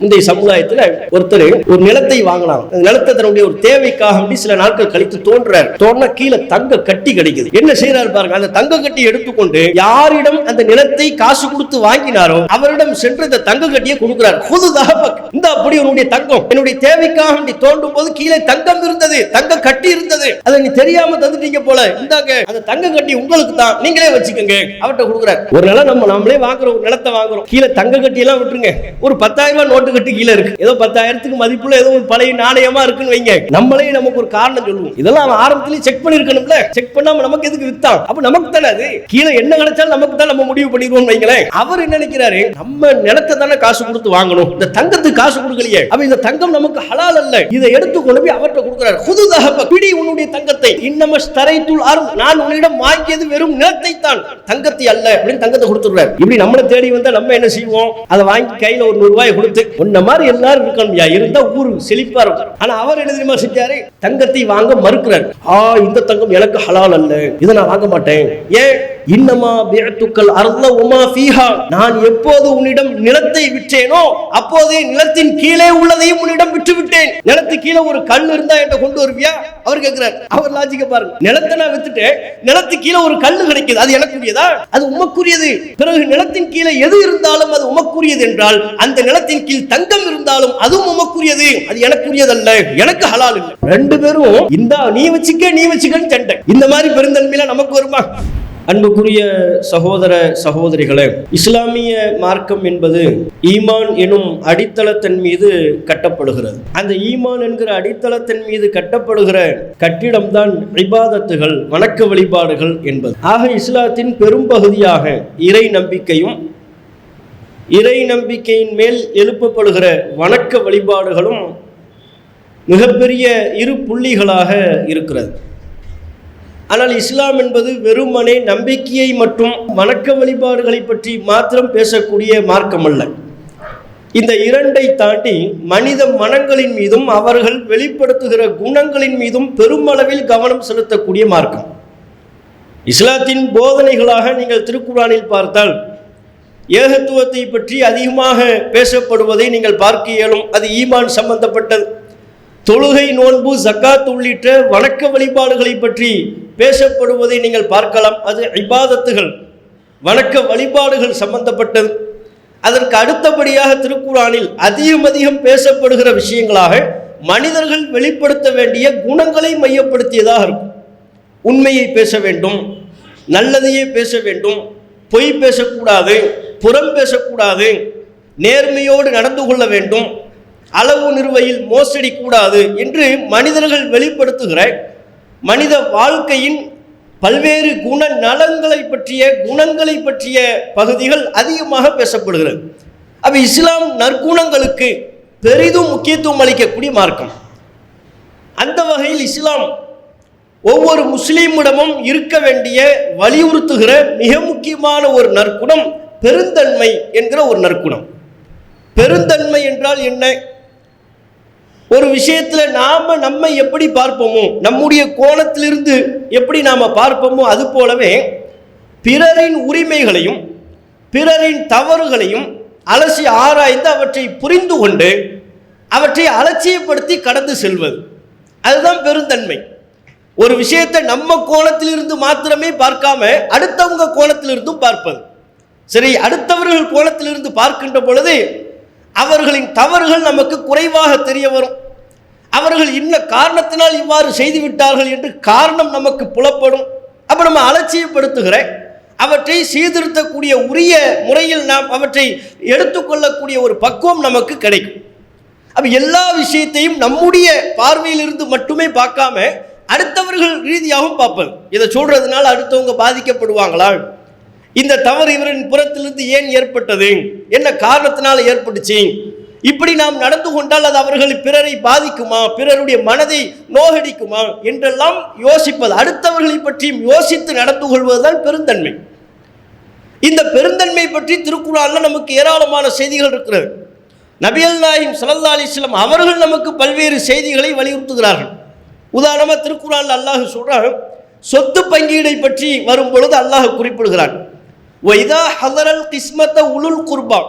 முந்தைய சமுதாயத்துல ஒருத்தர் ஒரு நிலத்தை வாங்கலாம் நிலத்தை தன்னுடைய ஒரு தேவைக்காக வேண்டி சில நாட்கள் கழித்து தோன்றார். தோன்ற கீழே தங்க கட்டி கிடைக்குது. என்ன செய்யறாரு பாருங்க அந்த தங்க கட்டி எடுத்துக்கொண்டு யாரிடம் அந்த நிலத்தை காசு கொடுத்து வாங்கினாரோ அவரிடம் சென்று இந்த தங்க கட்டியை கொடுக்கிறார். புதுதாக இந்த அப்படி உன்னுடைய தங்கம். என்னுடைய தேவைக்காக வேண்டி தோண்டும் போது கீழே தங்கம் இருந்தது தங்க கட்டி இருந்தது. அதை நீ தெரியாம தந்துட்டீங்க போல. இந்தாங்க அந்த தங்க கட்டி உங்களுக்கு தான். நீங்களே வச்சுக்கோங்க. அவர்கிட்ட கொடுக்குறாரு. ஒரு நிலம் நம்ம நாமளே வாங்குறோம் ஒரு நிலத்தை வாங்குறோம். கீழே தங்க கட்டி எல்லாம் விட்டுருங்க. ஒரு பத்தாயிரம் ரூபாய் நோட்டு கட்டி கீழே இருக்கு. ஏதோ பத்தாயிரத்துக்கு மதிப்புல ஏதோ ஒரு பழைய நாணயமா இருக்குன்னு வைங்க. நம்மளே நமக்கு ஒரு காரணம் சொல்லுவோம். இதெல்லாம் அவன் ஆரம்பத்திலேயே செக் பண்ணிருக்கணும்ல செக் பண்ணாம நமக்கு எதுக்கு வித்தான்? அப்ப நமக்கு தானே அது? கீழே என்ன கிடைச்சாலும் நமக்கு தான் நம்ம முடிவு பண்ணிடுவோம் வைங்களேன். அவர் என்ன நினைக்கிறாரு? நம்ம நிலத்தை தானே காசு கொடுத்து வாங்கணும். இந்த தங்கத்துக்கு காசு கொடுக்கலையே. அப்ப இந்த தங்கம் நமக்கு ஹலால் அல்ல. இதை எடுத்து கொண்டு போய் அவர்கிட்ட கொடுக்கிறார். புதுதாக பிடி உன்னுடைய தங்கத்தை. இன்னம ஸ்தரைத்துள் ஆறும் நான் உன்னிடம் வாங்கியது வெறும் நிலத்தை தான் தங்கத்தை அல்ல. அப்படின்னு தங்கத்தை கொடுத்துடுறாரு. இப்படி நம்மளை தேடி வந்தா நம்ம என்ன செய்வோம்? அதை வாங்கி கையில ஒரு நூறு ரூபாய் கொடுத்து உன்ன மாதிரி எல்லாரும் இருக்கணும் யா இருந்தா ஊரு செழிப்பா இருக்கும். ஆனா அவர் என்ன தெரியுமா செஞ்சாரு? தங்கத்தை வாங்க மறுக்கிறார். ஆ இந்த தங்கம் எனக்கு ஹலால் அல்ல. இதை நான் வாங்க மாட்டேன். ஏன்? இன்னமா பிஅத்துக்கள் அர்ல உமா ஃபீஹா. நான் எப்போது உன்னிடம் நிலத்தை விற்றேனோ அப்போதே நிலத்தின் கீழே உள்ளதையும் உன்னிடம் விட்டு விட்டேன் நிலத்து கீழே ஒரு கல் இருந்தா என்கிட்ட கொண்டு வருவியா? அவர் கேட்கிறார். அவர் லாஜிக்க பாருங்க. நிலத்தை நான் வித்துட்டேன். நிலத்து கீழே ஒரு கல் கிடைக்குது. அது எனக்குரியதா? அது உமக்குரியது. பிறகு நிலத்தின் கீழே எது இருந்தாலும் அது உமக்குரியது என்றால் அந்த நிலத்தின் கீழ் தங்கம் இருந்தாலும் அதுவும் உமக்குரியது. அது எனக்குரியதல்ல. எனக்கு ஹலால் இல்லை. ரெண்டு பேரும் இந்த நீ வச்சுக்க நீ வச்சுக்கன்னு சண்டை. இந்த மாதிரி பெருந்தன்மையில நமக்கு வருமா? அன்புக்குரிய சகோதர சகோதரிகளே இஸ்லாமிய மார்க்கம் என்பது ஈமான் எனும் அடித்தளத்தின் மீது கட்டப்படுகிறது. அந்த ஈமான் என்கிற அடித்தளத்தின் மீது கட்டப்படுகிற கட்டிடம்தான் இபாதத்துகள் வணக்க வழிபாடுகள் என்பது. ஆக இஸ்லாத்தின் பெரும்பகுதியாக இறை நம்பிக்கையும் இறை நம்பிக்கையின் மேல் எழுப்பப்படுகிற வணக்க வழிபாடுகளும் மிகப்பெரிய இரு புள்ளிகளாக இருக்கிறது. ஆனால் இஸ்லாம் என்பது வெறுமனே நம்பிக்கையை மற்றும் வணக்க வழிபாடுகளை பற்றி மாத்திரம் பேசக்கூடிய மார்க்கம் அல்ல இந்த இரண்டை தாண்டி மனித மனங்களின் மீதும் அவர்கள் வெளிப்படுத்துகிற குணங்களின் மீதும் பெருமளவில் கவனம் செலுத்தக்கூடிய மார்க்கம். இஸ்லாத்தின் போதனைகளாக நீங்கள் திருக்குறானில் பார்த்தால் ஏகத்துவத்தை பற்றி அதிகமாக பேசப்படுவதை நீங்கள் பார்க்க இயலும். அது ஈமான் சம்பந்தப்பட்டது. தொழுகை நோன்பு ஜக்காத் உள்ளிட்ட வணக்க வழிபாடுகளை பற்றி பேசப்படுவதை நீங்கள் பார்க்கலாம். அது இபாதத்துகள். வணக்க வழிபாடுகள் சம்பந்தப்பட்டது. அதற்கு அடுத்தபடியாக திருக்குறானில் அதிகம் அதிகம் பேசப்படுகிற விஷயங்களாக மனிதர்கள் வெளிப்படுத்த வேண்டிய குணங்களை மையப்படுத்தியதாக இருக்கும். உண்மையை பேச வேண்டும் நல்லதையே பேச வேண்டும் பொய் பேசக்கூடாது புறம் பேசக்கூடாது நேர்மையோடு நடந்து கொள்ள வேண்டும் அளவு நிறுவையில் மோசடி கூடாது என்று மனிதர்கள் வெளிப்படுத்துகிற மனித வாழ்க்கையின் பல்வேறு குண நலன்களை பற்றிய குணங்களை பற்றிய பகுதிகள் அதிகமாக பேசப்படுகிறது. அப்போ இஸ்லாம் நற்குணங்களுக்கு பெரிதும் முக்கியத்துவம் அளிக்கக்கூடிய மார்க்கம். அந்த வகையில் இஸ்லாம் ஒவ்வொரு முஸ்லீமிடமும் இருக்க வேண்டிய வலியுறுத்துகிற மிக முக்கியமான ஒரு நற்குணம் பெருந்தன்மை என்கிற ஒரு நற்குணம். பெருந்தன்மை என்றால் என்ன? ஒரு விஷயத்துல நாம நம்மை எப்படி பார்ப்போமோ நம்முடைய கோணத்திலிருந்து எப்படி நாம பார்ப்போமோ அது போலவே பிறரின் உரிமைகளையும் பிறரின் தவறுகளையும் அலசி ஆராய்ந்து அவற்றை புரிந்து கொண்டு அவற்றை அலட்சியப்படுத்தி கடந்து செல்வது. அதுதான் பெருந்தன்மை. ஒரு விஷயத்தை நம்ம கோணத்திலிருந்து மாத்திரமே பார்க்காம அடுத்தவங்க கோணத்திலிருந்தும் பார்ப்பது. சரி அடுத்தவர்கள் கோணத்திலிருந்து பார்க்கின்ற பொழுது அவர்களின் தவறுகள் நமக்கு குறைவாக தெரிய வரும். அவர்கள் இன்ன காரணத்தினால் இவ்வாறு செய்து விட்டார்கள் என்று காரணம் நமக்கு புலப்படும். அப்போ நம்ம அலட்சியப்படுத்துகிறேன் அவற்றை சீர்திருத்தக்கூடிய உரிய முறையில் நாம் அவற்றை எடுத்துக்கொள்ளக்கூடிய ஒரு பக்குவம் நமக்கு கிடைக்கும். அப்போ எல்லா விஷயத்தையும் நம்முடைய பார்வையிலிருந்து மட்டுமே பார்க்காம அடுத்தவர்கள் ரீதியாகவும் பார்ப்பது. இதை சொல்றதுனால அடுத்தவங்க பாதிக்கப்படுவாங்களா? இந்த தவறு இவரின் புறத்திலிருந்து ஏன் ஏற்பட்டது? என்ன காரணத்தினால ஏற்பட்டுச்சு? இப்படி நாம் நடந்து கொண்டால் அது அவர்கள் பிறரை பாதிக்குமா? பிறருடைய மனதை நோகடிக்குமா? என்றெல்லாம் யோசிப்பது அடுத்தவர்களை பற்றியும் யோசித்து நடந்து கொள்வதுதான் பெருந்தன்மை. இந்த பெருந்தன்மை பற்றி திருக்குறளில் நமக்கு ஏராளமான செய்திகள் இருக்கிறது. நபியல் நாயின் சல்லா அலிஸ்லாம் அவர்கள் நமக்கு பல்வேறு செய்திகளை வலியுறுத்துகிறார்கள். உதாரணமாக திருக்குறள் அல்லாஹ் சொல்கிறார் சொத்து பங்கீடை பற்றி வரும் பொழுது அல்லாஹ் குறிப்பிடுகிறான். வைதா ஹதரல் கிஸ்மத்த உளுல் குர்பா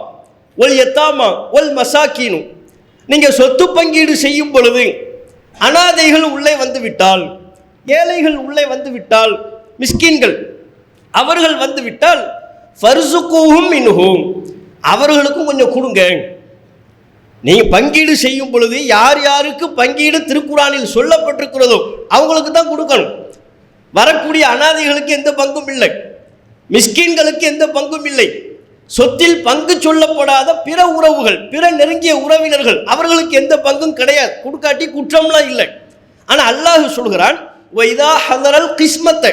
ஒல் எத்தாமா ஒல் மசாக்கீனும் நீங்கள் சொத்து பங்கீடு செய்யும் பொழுது அனாதைகள் உள்ளே வந்து விட்டால் ஏழைகள் உள்ளே வந்து விட்டால் மிஸ்கின்கள் அவர்கள் வந்து விட்டால் ஃபர்சுக்கூஹும் மின்ஹும். அவர்களுக்கும் கொஞ்சம் கொடுங்க. நீங்கள் பங்கீடு செய்யும் பொழுது யார் யாருக்கு பங்கீடு திருக்குறானில் சொல்லப்பட்டிருக்கிறதோ அவங்களுக்கு தான் கொடுக்கணும். வரக்கூடிய அனாதைகளுக்கு எந்த பங்கும் இல்லை. மிஸ்கின்களுக்கு எந்த பங்கும் இல்லை. சொத்தில் பங்கு சொல்லப்படாத பிற உறவுகள் பிற நெருங்கிய உறவினர்கள் அவர்களுக்கு எந்த பங்கும் கிடையாது. கொடுக்காட்டி குற்றம்லாம் இல்லை. ஆனால் அல்லாஹ் சொல்கிறான் வைதா ஹதரல் கிஸ்மத்தை.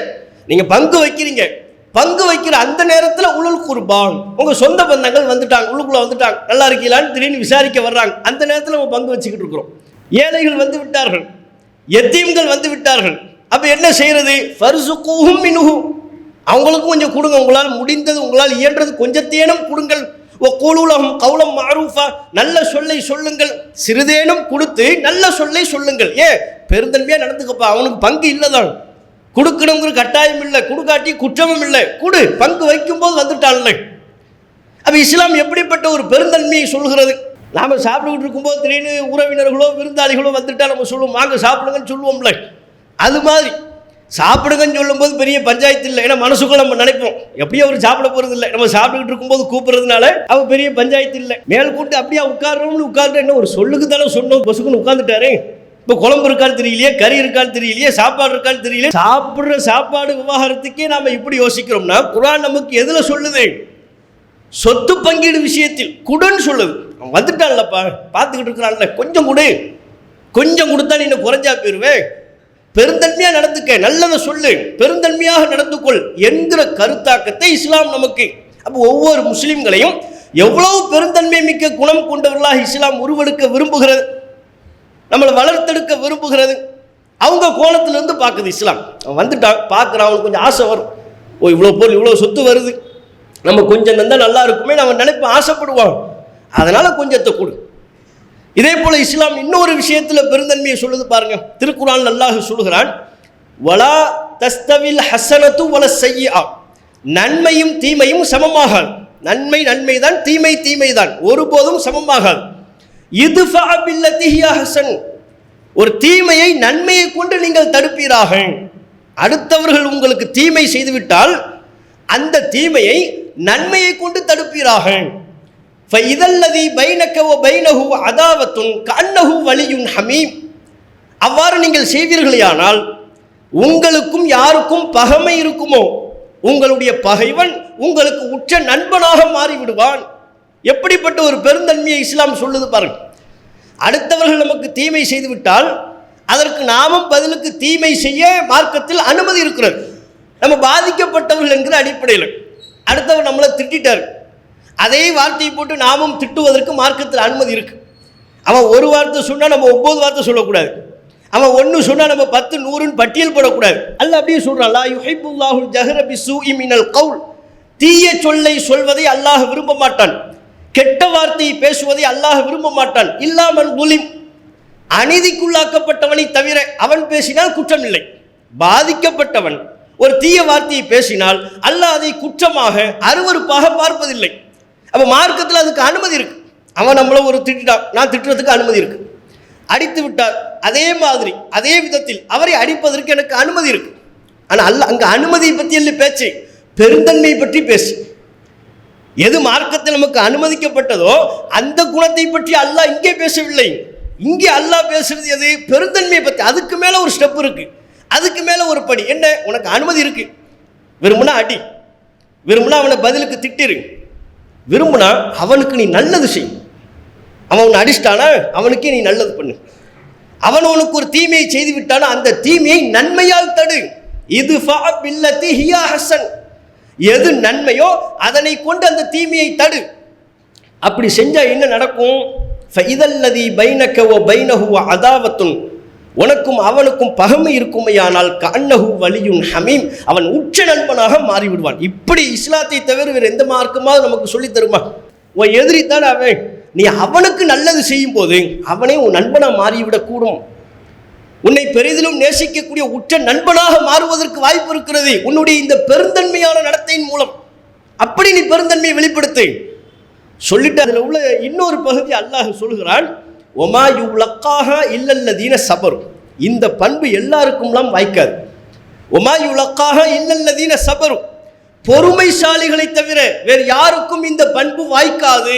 நீங்கள் பங்கு வைக்கிறீங்க. பங்கு வைக்கிற அந்த நேரத்தில் உளுள் குர்பான். உங்கள் சொந்த பந்தங்கள் வந்துட்டாங்க உள்ளுக்குள்ளே வந்துட்டாங்க. நல்லா இருக்கீங்களான்னு திடீர்னு விசாரிக்க வர்றாங்க. அந்த நேரத்தில் நம்ம பங்கு வச்சுக்கிட்டு இருக்கிறோம். ஏழைகள் வந்து விட்டார்கள். எத்தீம்கள் வந்து விட்டார்கள். அப்போ என்ன செய்யறது? ஃபர்சுக்கூஹும் மினுகும் அவங்களுக்கும் கொஞ்சம் கொடுங்க. உங்களால் முடிந்தது உங்களால் இயன்றது கொஞ்சத்தேனும் கொடுங்கள். ஓ கூலுலகம் கவுலம் மாரூஃபா. நல்ல சொல்லை சொல்லுங்கள். சிறிதேனும் கொடுத்து நல்ல சொல்லை சொல்லுங்கள். ஏ பெருந்தன்மையாக நடந்துக்கப்பா. அவனுக்கு பங்கு இல்லைதான் கொடுக்கணுங்கிற கட்டாயம் இல்லை. கொடுக்காட்டி குற்றமும் இல்லை. கொடு. பங்கு வைக்கும்போது வந்துட்டான்ல அப்போ இஸ்லாம் எப்படிப்பட்ட ஒரு பெருந்தன்மையை சொல்கிறது நாம் சாப்பிட்டுக்கிட்டு இருக்கும்போது திடீர்னு உறவினர்களோ விருந்தாளிகளோ வந்துட்டால் நம்ம சொல்லுவோம். வாங்க சாப்பிடுங்கன்னு சொல்லுவோம்ல. அது மாதிரி. சாப்பிடுங்கன்னு சொல்லும்போது பெரிய பஞ்சாயத்து இல்லை. ஏன்னா மனசுக்குள்ள நம்ம நினைப்போம். எப்படியும் அவர் சாப்பிட போறது இல்லை. நம்ம சாப்பிட்டுக்கிட்டு இருக்கும்போது கூப்பிடுறதுனால அவ பெரிய பஞ்சாயத்து இல்லை. மேல் கூட்டு அப்படியே உட்கார்றோம்னு உட்கார்ந்து என்ன ஒரு சொல்லுக்கு தானே சொன்னோம். பொசுக்குன்னு உட்காந்துட்டாரு இப்போ குழம்பு இருக்கான்னு தெரியலையே கறி இருக்கான்னு தெரியலையே சாப்பாடு இருக்கான்னு தெரியலையே. சாப்பிட்ற சாப்பாடு விவகாரத்துக்கே நாம் இப்படி யோசிக்கிறோம்னா குரான் நமக்கு எதில் சொல்லுது? சொத்து பங்கீடு விஷயத்தில் குடுன்னு சொல்லுது. அவன் வந்துட்டான்லப்பா. பார்த்துக்கிட்டு இருக்கிறான்ல. கொஞ்சம் கொடு. கொஞ்சம் கொடுத்தா நீ குறைஞ்சா போயிடுவேன் பெருந்தன்மையாக நடந்துக்க நல்லதை சொல்லு பெருந்தன்மையாக நடந்து கொள் என்கிற கருத்தாக்கத்தை இஸ்லாம் நமக்கு. அப்போ ஒவ்வொரு முஸ்லீம்களையும் எவ்வளவு பெருந்தன்மை மிக்க குணம் கொண்டவர்களாக இஸ்லாம் உருவெடுக்க விரும்புகிறது நம்மளை வளர்த்தெடுக்க விரும்புகிறது அவங்க கோணத்திலிருந்து பார்க்குது இஸ்லாம். அவன் வந்துட்டான் பார்க்குறான் அவனுக்கு கொஞ்சம் ஆசை வரும். ஓ இவ்வளோ பொருள் இவ்வளோ சொத்து வருது. நம்ம கொஞ்சம் நந்தா நல்லா இருக்குமே நம்ம நினைப்போம் ஆசைப்படுவான். அதனால கொஞ்சத்தை கொடு. இதே போல இஸ்லாம் இன்னொரு விஷயத்தில் பெருந்தன்மையை சொல்லுது பாருங்க. திருக்குறான் நல்லாக சொல்லுகிறான். வலா தஸ்தவில் ஹசனத்து வல செய்யா நன்மையும் தீமையும் சமமாகாது. நன்மை நன்மை தான் தீமை தீமை தான் ஒருபோதும் சமமாகாது. இது ஹசன். ஒரு தீமையை நன்மையை கொண்டு நீங்கள் தடுப்பீராக. அடுத்தவர்கள் உங்களுக்கு தீமை செய்துவிட்டால் அந்த தீமையை நன்மையை கொண்டு தடுப்பீராக. இதல்லதி பைனக்கவோ பைனஹு அதாவத்தும் கண்ணஹு வலியுன் ஹமீம் அவ்வாறு நீங்கள் செய்வீர்களேயானால் உங்களுக்கும் யாருக்கும் பகைமை இருக்குமோ உங்களுடைய பகைவன் உங்களுக்கு உற்ற நண்பனாக மாறிவிடுவான். எப்படிப்பட்ட ஒரு பெருந்தன்மையை இஸ்லாம் சொல்லுது பாருங்க. அடுத்தவர்கள் நமக்கு தீமை செய்துவிட்டால் அதற்கு நாமும் பதிலுக்கு தீமை செய்ய மார்க்கத்தில் அனுமதி இருக்கிறது. நம்ம பாதிக்கப்பட்டவர்கள் என்கிற அடிப்படையில். அடுத்தவர் நம்மளை திட்டார் அதே வார்த்தையை போட்டு நாமும் திட்டுவதற்கு மார்க்கத்தில் அனுமதி இருக்குது அவன் ஒரு வார்த்தை சொன்னால் நம்ம ஒம்பது வார்த்தை சொல்லக்கூடாது. அவன் ஒன்று சொன்னால் நம்ம பத்து நூறுன்னு பட்டியல் போடக்கூடாது. அல்ல அப்படியே சொல்கிறான் லா யுஹைபுல்லாஹுல் ஜஹர பிசூஇ கவுல். தீய சொல்லை சொல்வதை அல்லாஹ் விரும்ப மாட்டான். கெட்ட வார்த்தையை பேசுவதை அல்லாஹ் விரும்ப மாட்டான். இல்லாமல் குலிம் அநீதிக்குள்ளாக்கப்பட்டவனை தவிர அவன் பேசினால் குற்றம் இல்லை பாதிக்கப்பட்டவன் ஒரு தீய வார்த்தையை பேசினால் அல்லாஹ் அதை குற்றமாக அருவருப்பாக பார்ப்பதில்லை. அப்போ மார்க்கத்தில் அதுக்கு அனுமதி இருக்குது அவன் நம்மளை ஒரு திட்டான் நான் திட்டுறதுக்கு அனுமதி இருக்குது அடித்து விட்டார். அதே மாதிரி அதே விதத்தில் அவரை அடிப்பதற்கு எனக்கு அனுமதி இருக்கு. ஆனால் அல்ல அங்கே அனுமதியை பற்றி இல்லை பேச்சு. பெருந்தன்மை பற்றி பேசு எது மார்க்கத்தில் நமக்கு அனுமதிக்கப்பட்டதோ அந்த குணத்தை பற்றி அல்லாஹ் இங்கே பேசவில்லை. இங்கே அல்லாஹ் பேசுறது எது? பெருந்தன்மையை பற்றி அதுக்கு மேலே ஒரு ஸ்டெப் இருக்கு. அதுக்கு மேலே ஒரு படி. என்ன? உனக்கு அனுமதி இருக்கு. விரும்புனா அடி. விரும்புனா அவனை பதிலுக்கு திட்டிருக்கு விரும்புனா அவனுக்கு நீ நல்லது செய். அவன் உன்னை அடிச்சிட்டானா அவனுக்கே நீ நல்லது பண்ணு. அவன் உனக்கு ஒரு தீமையை செய்து விட்டானா அந்த தீமையை நன்மையால் தடு. இது பில்லத்தி ஹியா ஹசன். எது நன்மையோ அதனை கொண்டு அந்த தீமையை தடு. அப்படி செஞ்சா என்ன நடக்கும்? இதல்லதி பைனக ஓ பைனஹு அதாவத்துன். உனக்கும் அவனுக்கும் பகமை இருக்குமையானால் கண்ணகு வலியும் ஹமீம். அவன் உச்ச நண்பனாக மாறிவிடுவான். இப்படி இஸ்லாத்தை தவிர வேறு எந்த மார்க்கமாவது நமக்கு சொல்லி தருமா? உன் எதிரி தானே அவன். நீ அவனுக்கு நல்லது செய்யும் போது அவனே உன் நண்பனாக மாறிவிடக்கூடும். உன்னை பெரிதிலும் நேசிக்கக்கூடிய உற்ற நண்பனாக மாறுவதற்கு வாய்ப்பு இருக்கிறது. உன்னுடைய இந்த பெருந்தன்மையான நடத்தையின் மூலம். அப்படி நீ பெருந்தன்மையை வெளிப்படுத்து. சொல்லிட்டு அதில் உள்ள இன்னொரு பகுதி அல்லாஹ் சொல்கிறான் ஒமா யுலக்காக இல்லல்லதீன சபரும் இந்த பண்பு எல்லாருக்கும்லாம் வாய்க்காது. ஒமா யுலக்காக இல்லல்லதீன சபரும் பொறுமைசாலிகளை தவிர வேறு யாருக்கும் இந்த பண்பு வாய்க்காது.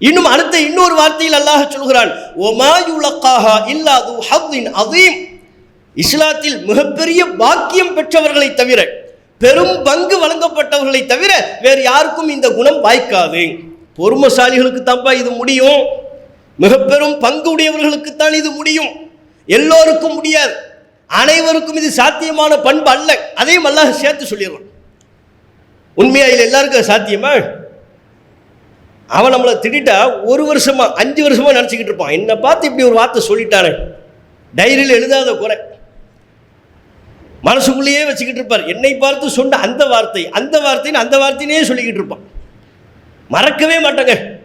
இன்னும் அடுத்த இன்னொரு வார்த்தையில் அல்லாஹ் சொல்கிறான் ஒமா யுலக்காக இல்லாது ஹவ்வின் அதீம் இஸ்லாத்தில் மிகப்பெரிய பாக்கியம் பெற்றவர்களை தவிர பெரும் பங்கு வழங்கப்பட்டவர்களை தவிர வேறு யாருக்கும் இந்த குணம் வாய்க்காது. பொறுமசாலிகளுக்கு தான்ப்பா இது முடியும்? மிக பெரும் பங்கு உடையவர்களுக்குத்தான் இது முடியும். எல்லோருக்கும் முடியாது. அனைவருக்கும் இது சாத்தியமான பண்பு அல்ல. அதையும் அல்லாஹ் சேர்த்து சொல்லிடுவான். உண்மையா இல்லை எல்லாருக்கும் அது சாத்தியமா? அவன் நம்மளை திட்டா ஒரு வருஷமா அஞ்சு வருஷமா நினச்சிக்கிட்டு இருப்பான். என்னை பார்த்து இப்படி ஒரு வார்த்தை சொல்லிட்டானே. டைரியில் எழுதாத குறை. மனசுக்குள்ளேயே வச்சுக்கிட்டு இருப்பார். என்னை பார்த்து சொன்ன அந்த வார்த்தை அந்த வார்த்தைன்னு அந்த வார்த்தையினே சொல்லிக்கிட்டு இருப்பான். மறக்கவே மாட்டேங்க.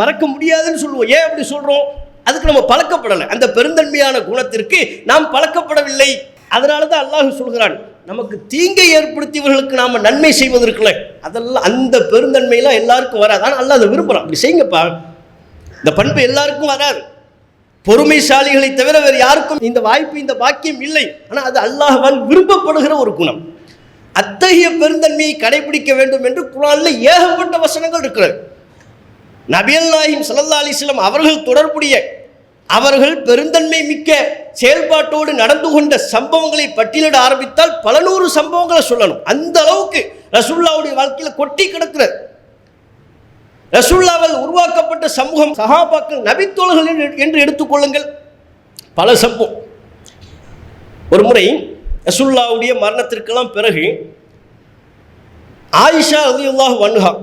மறக்க முடியாதுன்னு சொல்லுவோம். ஏன் அப்படி சொல்கிறோம் அதுக்கு நம்ம பழக்கப்படலை. அந்த பெருந்தன்மையான குணத்திற்கு நாம் பழக்கப்படவில்லை. அதனால தான் அல்லாஹ் சொல்கிறான் நமக்கு தீங்கை ஏற்படுத்தியவர்களுக்கு நாம் நன்மை செய்வதற்குல அதெல்லாம் அந்த பெருந்தன்மையெல்லாம் எல்லாருக்கும் வராது. ஆனால் அல்லாஹ் அதை விரும்புகிறான் அப்படி செய்யுங்கப்பா. இந்த பண்பு எல்லாருக்கும் வராது. பொறுமைசாலிகளை தவிர வேறு யாருக்கும் இந்த வாய்ப்பு இந்த பாக்கியம் இல்லை. ஆனால் அது அல்லாஹ்வால் விரும்பப்படுகிற ஒரு குணம். அத்தகைய பெருந்தன்மையை கடைபிடிக்க வேண்டும் என்று குரானில் ஏகப்பட்ட வசனங்கள் இருக்கிறது. நபியல் நாயிம் சல்லா அலிஸ்லாம் அவர்கள் தொடர்புடைய அவர்கள் பெருந்தன்மை மிக்க செயல்பாட்டோடு நடந்து கொண்ட சம்பவங்களை பட்டியலிட ஆரம்பித்தால் பல நூறு சம்பவங்களை சொல்லணும். அந்த அளவுக்கு ரசுல்லாவுடைய வாழ்க்கையில கொட்டி கிடக்கிறது. ரசுல்லாவால் உருவாக்கப்பட்ட சமூகம் சஹாபாக்கள் நபித்தோழர்கள் என்று- எடுத்துக்கொள்ளுங்கள் பல சம்பவம். ஒரு முறை ரசுல்லாவுடைய மரணத்திற்கெல்லாம் பிறகு ஆயிஷா ரலியல்லாஹு வன்ஹா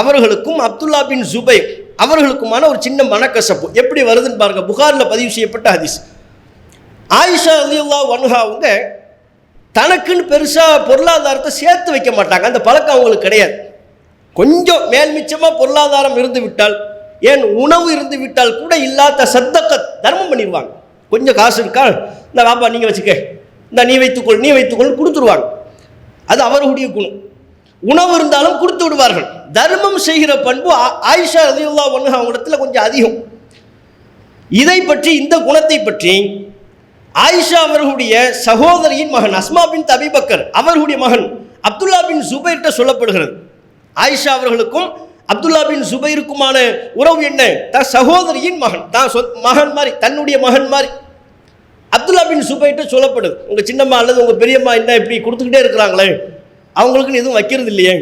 அவர்களுக்கும் அப்துல்லா பின் ஜுபை அவர்களுக்குமான ஒரு சின்ன மனக்கசப்பு. எப்படி வருதுன்னு பாருங்க. புகாரில் பதிவு செய்யப்பட்ட ஹதீஸ். ஆயிஷா அலியுல்லா அன்ஹா அவங்க தனக்குன்னு பெருசாக பொருளாதாரத்தை சேர்த்து வைக்க மாட்டாங்க. அந்த பழக்கம் அவங்களுக்கு கிடையாது. கொஞ்சம் மேல் மிச்சமாக பொருளாதாரம் இருந்து விட்டால் ஏன் உணவு இருந்து விட்டால் கூட இல்லாத சத்தக்க தர்மம் பண்ணிடுவாங்க. கொஞ்சம் காசு இருக்கா? இந்த வாப்பா நீங்கள் வச்சுக்க. இந்த நீ வைத்துக்கொள் நீ வைத்துக்கொள் கொடுத்துருவாங்க. அது அவர்களுடைய குணம். உணவு இருந்தாலும் கொடுத்து விடுவார்கள். தர்மம் செய்கிற பண்பு ஆ- ஆயிஷா ரதியுல்லா ஒன்று அவங்களிடத்துல கொஞ்சம் அதிகம். இதை பற்றி இந்த குணத்தை பற்றி ஆயிஷா அவர்களுடைய சகோதரியின் மகன் அஸ்மா பின் தபிபக்கர் அவர்களுடைய மகன் அப்துல்லா பின் சுபைர்கிட்ட சொல்லப்படுகிறது. ஆயிஷா அவர்களுக்கும் அப்துல்லா பின் சுபைருக்குமான உறவு என்ன? தான் சகோதரியின் மகன் தான் சொத் மகன் மாதிரி தன்னுடைய மகன் மாதிரி. அப்துல்லா பின் சுபைர்கிட்ட சொல்லப்படுது. உங்கள் சின்னம்மா அல்லது உங்கள் பெரியம்மா என்ன இப்படி கொடுத்துக்கிட்டே இருக்கிறாங்களே? அவங்களுக்குன்னு எதுவும் வைக்கிறது இல்லையே.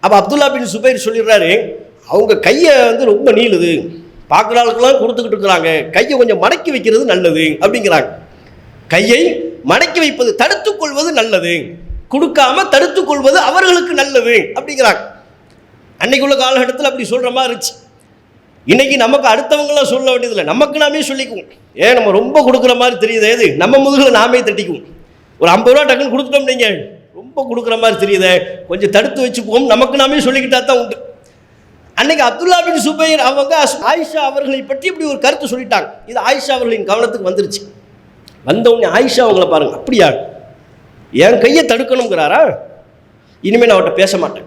அப்போ அப்துல்லா பின் சுபைர் சொல்லிடுறாரு அவங்க கையை வந்து ரொம்ப நீளுது. பார்க்குற ஆளுக்கெல்லாம் கொடுத்துக்கிட்டு இருக்கிறாங்க. கையை கொஞ்சம் மடக்கி வைக்கிறது நல்லது அப்படிங்கிறாங்க. கையை மடக்கி வைப்பது தடுத்து கொள்வது நல்லது. கொடுக்காம தடுத்து கொள்வது அவர்களுக்கு நல்லது அப்படிங்கிறாங்க. அன்னைக்குள்ள காலகட்டத்தில் அப்படி சொல்கிற மாதிரி இருந்துச்சு. இன்னைக்கு நமக்கு அடுத்தவங்களாம் சொல்ல வேண்டியதில்லை. நமக்கு நாமே சொல்லிக்குவோம். ஏன் நம்ம ரொம்ப கொடுக்குற மாதிரி தெரியுது எது? நம்ம முதுகில் நாமே தட்டிக்குவோம். ஒரு ஐம்பது ரூபா டக்குன்னு கொடுத்துட்டோம் நீங்கள் ரொம்ப கொடுக்குற மாதிரி தெரியுதே? கொஞ்சம் தடுத்து வச்சுக்குவோம். நமக்கு நாமே சொல்லிக்கிட்டா தான் உண்டு. அன்னைக்கு அப்துல்லா பின் சுபைர் அவங்க ஆயிஷா அவர்களை பற்றி இப்படி ஒரு கருத்து சொல்லிட்டாங்க. இது ஆயிஷா அவர்களின் கவனத்துக்கு வந்துருச்சு. வந்த உடனே ஆயிஷா அவங்கள பாருங்க. அப்படியா? என் கையை தடுக்கணுங்கிறாரா? இனிமேல் நான் அவர்கிட்ட பேச மாட்டேன்.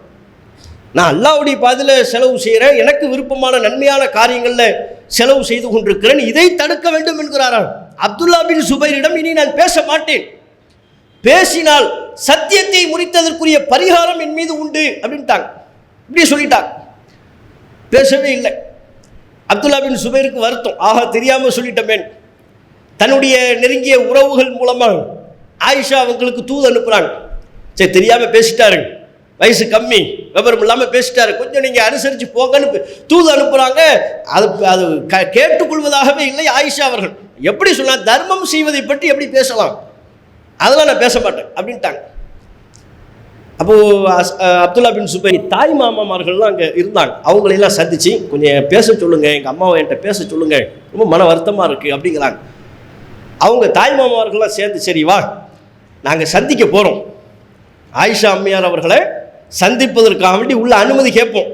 நான் அல்லாவுடைய பாதையில் செலவு செய்கிறேன் எனக்கு விருப்பமான நன்மையான காரியங்களில் செலவு செய்து கொண்டிருக்கிறேன். இதை தடுக்க வேண்டும் என்கிறாரா? அப்துல்லா பின் சுபைரிடம் இனி நான் பேச மாட்டேன். பேசினால் சத்தியத்தை முறித்ததற்குரிய பரிகாரம் என் மீது உண்டு அப்படின்ட்டாங்க. இப்படி சொல்லிட்டாங்க. பேசவே இல்லை. அப்துல்லா பின் வருத்தம். ஆக தெரியாமல் சொல்லிட்டமேன் தன்னுடைய நெருங்கிய உறவுகள் மூலமாக ஆயிஷா அவங்களுக்கு தூது அனுப்புகிறாங்க சரி தெரியாமல் பேசிட்டாரு. வயசு கம்மி. விவரம் இல்லாமல் பேசிட்டாரு. கொஞ்சம் நீங்கள் அனுசரித்து போங்கன்னு தூது அனுப்புகிறாங்க அது அது க- கேட்டுக்கொள்வதாகவே இல்லை ஆயிஷா அவர்கள். எப்படி சொல்லலாம் தர்மம் செய்வதை பற்றி எப்படி பேசலாம்? அதெல்லாம் நான் பேச மாட்டேன் அப்படின்ட்டாங்க. அப்போது அஸ்- அப்துல்லா பின் சுபை தாய் மாமாமார்கள்லாம் அங்கே இருந்தாங்க. அவங்களையெல்லாம் சந்தித்து கொஞ்சம் பேச சொல்லுங்கள் எங்கள் அம்மாவை என்கிட்ட பேச சொல்லுங்கள் ரொம்ப மன வருத்தமாக இருக்குது அப்படிங்கிறாங்க. அவங்க தாய் மாமாவர்கள்லாம் சேர்ந்து சரி வா நாங்கள் சந்திக்க போகிறோம் ஆயிஷா அம்மையார் அவர்களை சந்திப்பதற்காக வேண்டி உள்ள அனுமதி கேட்போம்.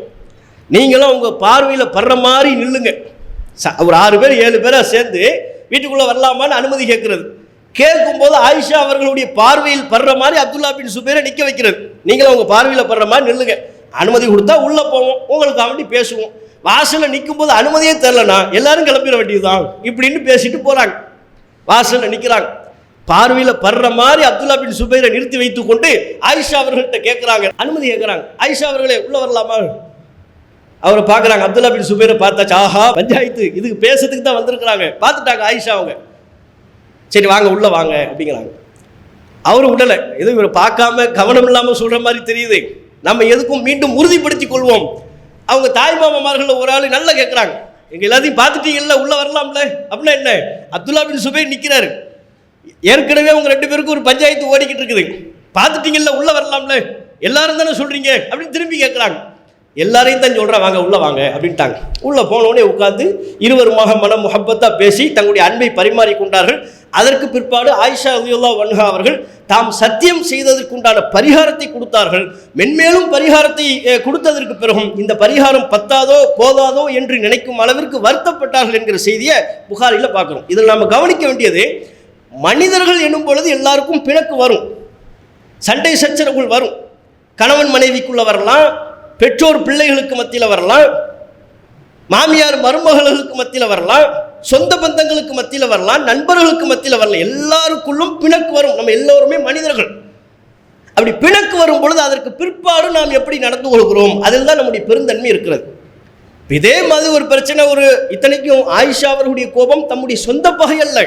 நீங்களும் உங்கள் பார்வையில் படுற மாதிரி நில்லுங்க. ச ஒரு ஆறு பேர் ஏழு பேராக சேர்ந்து வீட்டுக்குள்ளே வரலாமான்னு அனுமதி கேட்குறது. கேட்கும்போது ஆயிஷா அவர்களுடைய பார்வையில் படுற மாதிரி அப்துல்லா பின் சுபேரை நிற்க வைக்கிறது. நீங்களும் உங்கள் பார்வையில் படுற மாதிரி நில்லுங்க. அனுமதி கொடுத்தா உள்ள போவோம். உங்களுக்கு வேண்டி பேசுவோம். வாசலில் நிற்கும் போது அனுமதியே தெரிலனா எல்லாரும் கிளம்பிட வேண்டியதுதான். இப்படின்னு பேசிட்டு போறாங்க. வாசலில் நிற்கிறாங்க பார்வையில் படுற மாதிரி அப்துல்லா பின் சுபைரை நிறுத்தி வைத்துக் கொண்டு ஆயிஷா அவர்கள்ட்ட கேட்குறாங்க. அனுமதி கேட்குறாங்க. ஆயிஷா அவர்களே உள்ள வரலாமா? அவரை பார்க்குறாங்க. அப்துல்லா பின் சுபைரை பார்த்தாச்சு. ஆஹா பஞ்சாயத்து. இதுக்கு பேசுறதுக்கு தான் வந்திருக்கிறாங்க. பார்த்துட்டாங்க ஆயிஷா அவங்க. சரி வாங்க உள்ளே வாங்க அப்படிங்கிறாங்க. அவர் விடலை எதுவும் இவரை பார்க்காம கவனம் இல்லாமல் சொல்கிற மாதிரி தெரியுது. நம்ம எதுக்கும் மீண்டும் உறுதிப்படுத்தி கொள்வோம். அவங்க தாய் மாமாமார்களில் ஒரு ஆள் நல்லா கேட்குறாங்க எங்க எல்லாத்தையும் பார்த்துட்டீங்கல்ல உள்ள வரலாம்ல அப்படின்னா என்ன? அப்துல்லா பின் சுபை நிற்கிறாரு ஏற்கனவே அவங்க ரெண்டு பேருக்கும் ஒரு பஞ்சாயத்து ஓடிக்கிட்டு இருக்குது. பார்த்துட்டீங்கல்ல உள்ள வரலாம்ல. எல்லாரும் தானே சொல்றீங்க அப்படின்னு திரும்பி கேட்குறாங்க எல்லாரையும் தான் சொல்கிறேன் வாங்க உள்ளே வாங்க அப்படின்ட்டாங்க. உள்ளே போனோடனே உட்காந்து இருவருமாக மனம் முகப்பத்தாக பேசி தங்களுடைய அன்பை பரிமாறி கொண்டார்கள் அதற்கு பிற்பாடு ஆயிஷா அலியுல்லா வன்ஹா அவர்கள் தாம் சத்தியம் செய்ததற்குண்டான பரிகாரத்தை கொடுத்தார்கள். மென்மேலும் பரிகாரத்தை கொடுத்ததற்கு பிறகும் இந்த பரிகாரம் பத்தாதோ போதாதோ என்று நினைக்கும் அளவிற்கு வருத்தப்பட்டார்கள் என்கிற செய்தியை புகாரில் பார்க்குறோம். இதில் நாம் கவனிக்க வேண்டியது மனிதர்கள் என்னும் பொழுது எல்லாருக்கும் பிணக்கு வரும். சண்டை சச்சரவுகள் வரும். கணவன் மனைவிக்குள்ள வரலாம் பெற்றோர் பிள்ளைகளுக்கு மத்தியில் வரலாம். மாமியார் மருமகளுக்கு மத்தியில் வரலாம். சொந்த பந்தங்களுக்கு மத்தியில் வரலாம். நண்பர்களுக்கு மத்தியில் வரலாம். எல்லாருக்குள்ளும் பிணக்கு வரும். நம்ம எல்லோருமே மனிதர்கள். அப்படி பிணக்கு வரும் பொழுது அதற்கு பிற்பாடு நாம் எப்படி நடந்து கொள்கிறோம்? அதில் தான் நம்முடைய பெருந்தன்மை இருக்கிறது. இதே மாதிரி ஒரு பிரச்சனை ஒரு இத்தனைக்கும் ஆயிஷா அவர்களுடைய கோபம் தம்முடைய சொந்த பகை அல்ல.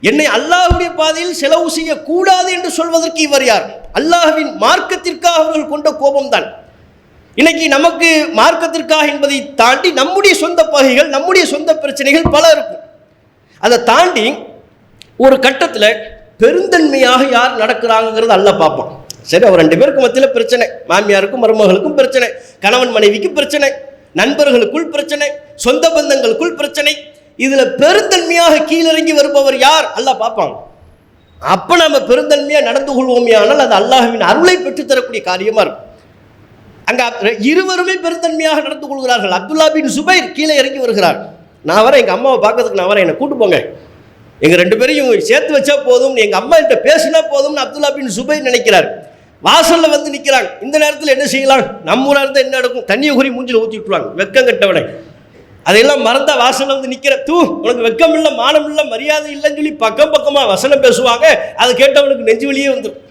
என்னை அல்லாஹுடைய பாதையில் செலவு செய்யக்கூடாது என்று சொல்வதற்கு இவர் யார்? அல்லாஹுவின் மார்க்கத்திற்காக அவர்கள் கொண்ட கோபம்தான். இன்னைக்கு நமக்கு மார்க்கத்திற்காக என்பதை தாண்டி நம்முடைய சொந்த பகைகள் நம்முடைய சொந்த பிரச்சனைகள் பல இருக்கும். அதை தாண்டி ஒரு கட்டத்தில் பெருந்தன்மையாக யார் நடக்கிறாங்கிறது அல்ல பார்ப்பான். சரி அவர் ரெண்டு பேருக்கு மத்தியில் பிரச்சனை. மாமியாருக்கும் மருமகளுக்கும் பிரச்சனை. கணவன் மனைவிக்கு பிரச்சனை. நண்பர்களுக்குள் பிரச்சனை. சொந்த பந்தங்களுக்குள் பிரச்சனை. இதில் பெருந்தன்மையாக கீழிறங்கி வருபவர் யார்? அல்லாஹ் பார்ப்பாங்க அப்போ நம்ம பெருந்தன்மையாக நடந்து கொள்வோமே ஆனால் அது அல்லாஹுவின் அருளை பெற்றுத்தரக்கூடிய காரியமாக இருக்கும். அங்கே இருவருமே பெருத்தன்மையாக நடந்து கொள்கிறார்கள். அப்துல்லா பின் சுபைர் கீழே இறங்கி வருகிறார். நான் வரேன் எங்கள் அம்மாவை பார்க்கறதுக்கு நான் வரேன் என்னை கூட்டு போங்க. எங்கள் ரெண்டு பேரையும் சேர்த்து வச்சா போதும் எங்கள் அம்மா கிட்ட பேசினா போதும்னு அப்துல்லா பின் சுபைர் நினைக்கிறார். வாசலில் வந்து நிற்கிறாங்க இந்த நேரத்தில் என்ன செய்யலாம்? நம்ம ஊராக இருந்தால் என்ன நடக்கும்? தண்ணியை குறி மூஞ்சில் ஊற்றி விட்டுருவாங்க. வெக்கம் கட்டவனை. அதையெல்லாம் மறந்தா வாசலில் வந்து நிற்கிற தூ உனக்கு வெக்கம் இல்லை மானம் இல்லை மரியாதை இல்லைன்னு சொல்லி பக்கம் பக்கமாக வசனம் பேசுவாங்க. அதை கேட்டவனுக்கு நெஞ்சு வலியே வந்துடும்